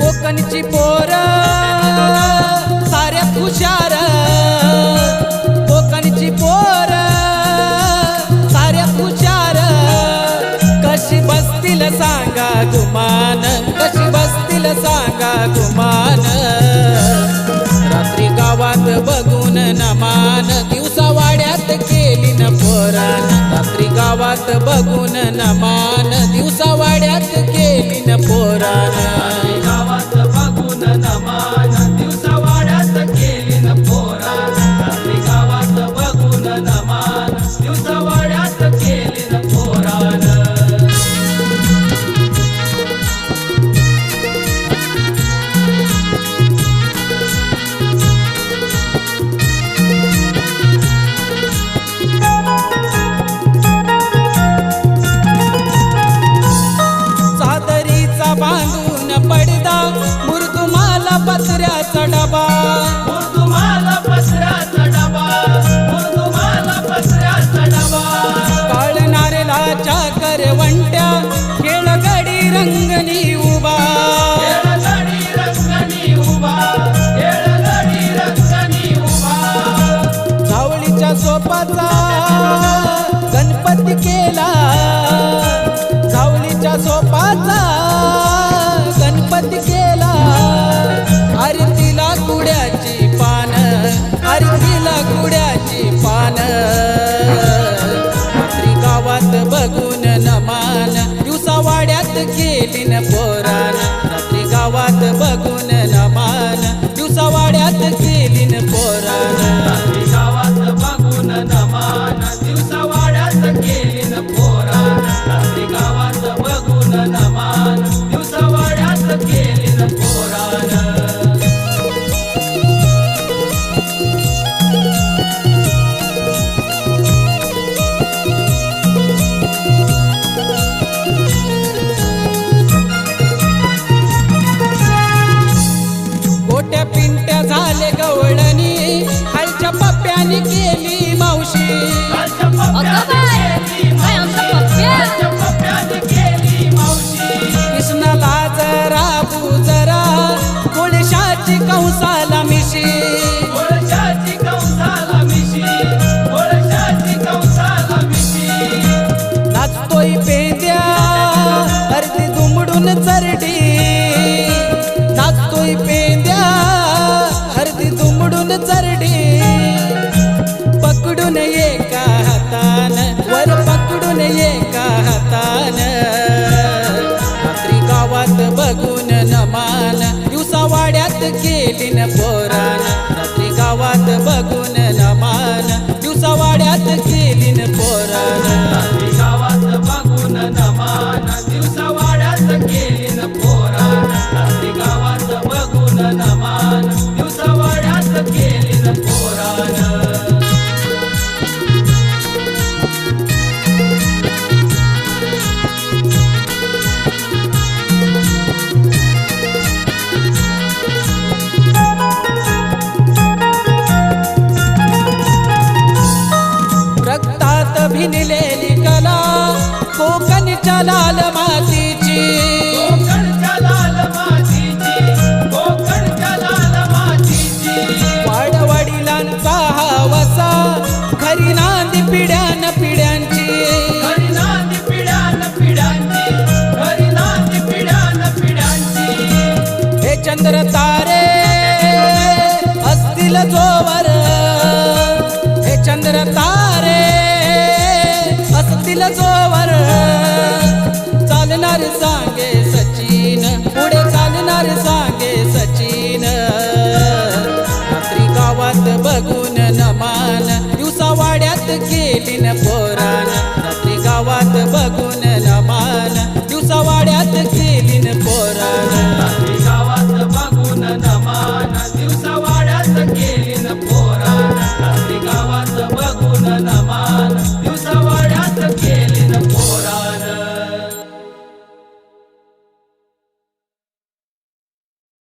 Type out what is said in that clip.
कोकणची पोर साऱ्या हुशार कोकणची पोर साऱ्या हुशार कशी बसतील सांगा गुमान कशी बसतील सांगा गुमान. गावात बघून नमान. दिवसा वाड्यात केली न पोरा रात्री गावात बघून नमान. बघून नमान. दिवसा वाड्यात खेलीन पोरान. रात्री गावात बघून नमान. दिवसा वाड्यात खेलीन पोरान झाले गवळणी खालच्या पप्प्यानी केली. गोकुळच्या लाल मातीची. वाडवडिलांचा हा वसा खरी नांदी पिढ्यान पिढ्यांची. हे चंद्र तारे असतील जोवर. हे चंद्र तारे असतील जोवर. that is all.